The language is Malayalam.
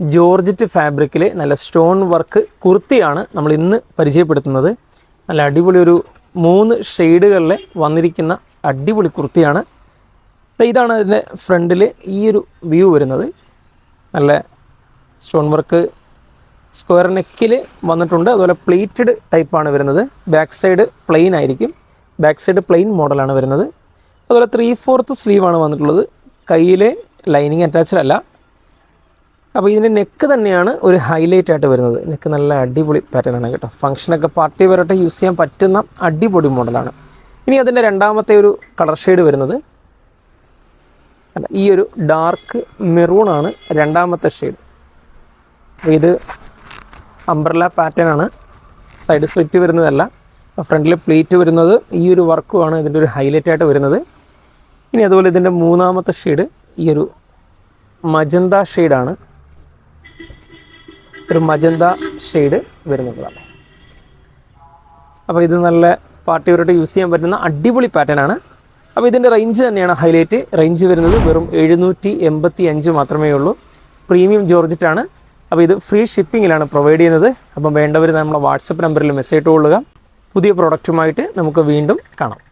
ജോർജറ്റ് ഫാബ്രിക്കിലെ നല്ല സ്റ്റോൺ വർക്ക് കുർത്തിയാണ് നമ്മൾ ഇന്ന് പരിചയപ്പെടുത്തുന്നത്. നല്ല അടിപൊളി ഒരു മൂന്ന് ഷെയ്ഡുകളിൽ വന്നിരിക്കുന്ന അടിപൊളി കുർത്തിയാണ്. ഇതാണ് അതിന്റെ ഫ്രണ്ടിൽ ഈ ഒരു വ്യൂ വരുന്നത്. നല്ല സ്റ്റോൺ വർക്ക് സ്ക്വയർ നെക്കിൽ വന്നിട്ടുണ്ട്. അതുപോലെ പ്ലേറ്റഡ് ടൈപ്പാണ് വരുന്നത്. ബാക്ക് സൈഡ് പ്ലെയിൻ ആയിരിക്കും. ബാക്ക് സൈഡ് പ്ലെയിൻ മോഡലാണ് വരുന്നത്. അതുപോലെ ത്രീ ഫോർത്ത് സ്ലീവാണ് വന്നിട്ടുള്ളത്. കയ്യിൽ ലൈനിങ് അറ്റാച്ച്ഡ് അല്ല. അപ്പോൾ ഇതിന്റെ നെക്ക് തന്നെയാണ് ഒരു ഹൈലൈറ്റ് ആയിട്ട് വരുന്നത്. നെക്ക് നല്ല അടിപൊളി പാറ്റേൺ ആണ് കേട്ടോ. ഫംഗ്ഷനൊക്കെ പാർട്ടി വരട്ടെ യൂസ് ചെയ്യാൻ പറ്റുന്ന അടിപൊളി മോഡലാണ് ഇനി അതിന്റെ രണ്ടാമത്തെ ഒരു കളർ ഷെയ്ഡ് വരുന്നത്. ഈ ഒരു ഡാർക്ക് മെറൂണാണ് രണ്ടാമത്തെ ഷെയ്ഡ് ഇത് അംബ്രല പാറ്റേൺ ആണ്. സൈഡ് സ്ലിറ്റ് വരുന്നതല്ല. ഫ്രണ്ടിൽ പ്ലേറ്റ് വരുന്നത് ഈ ഒരു വർക്കുമാണ് ഇതിന്റെ ഒരു ഹൈലൈറ്റ് ആയിട്ട് വരുന്നത്. ഇനി അതുപോലെ ഇതിന്റെ മൂന്നാമത്തെ ഷെയ്ഡ് ഈ ഒരു മജന്ത ഷെയ്ഡാണ് ഒരു മജന്ത ഷെയ്ഡ് വരുന്നതാണ്. അപ്പോൾ ഇത് നല്ല പാർട്ടി വരോട്ട് യൂസ് ചെയ്യാൻ പറ്റുന്ന അടിപൊളി പാറ്റേൺ ആണ്. അപ്പോൾ ഇതിന്റെ റേഞ്ച് തന്നെയാണ് ഹൈലൈറ്റ് റേഞ്ച് വരുന്നത് വെറും എഴുന്നൂറ്റി എൺപത്തി അഞ്ച് മാത്രമേ ഉള്ളൂ. പ്രീമിയം ജോർജറ്റ് ആണ്. അപ്പോൾ ഇത് ഫ്രീ ഷിപ്പിങ്ങിലാണ് പ്രൊവൈഡ് ചെയ്യുന്നത്. അപ്പം വേണ്ടവർ നമ്മളെ വാട്സപ്പ് നമ്പറിൽ മെസ്സേജ് ഇട്ട് കൊള്ളുക. പുതിയ പ്രോഡക്റ്റുമായിട്ട് നമുക്ക് വീണ്ടും കാണാം.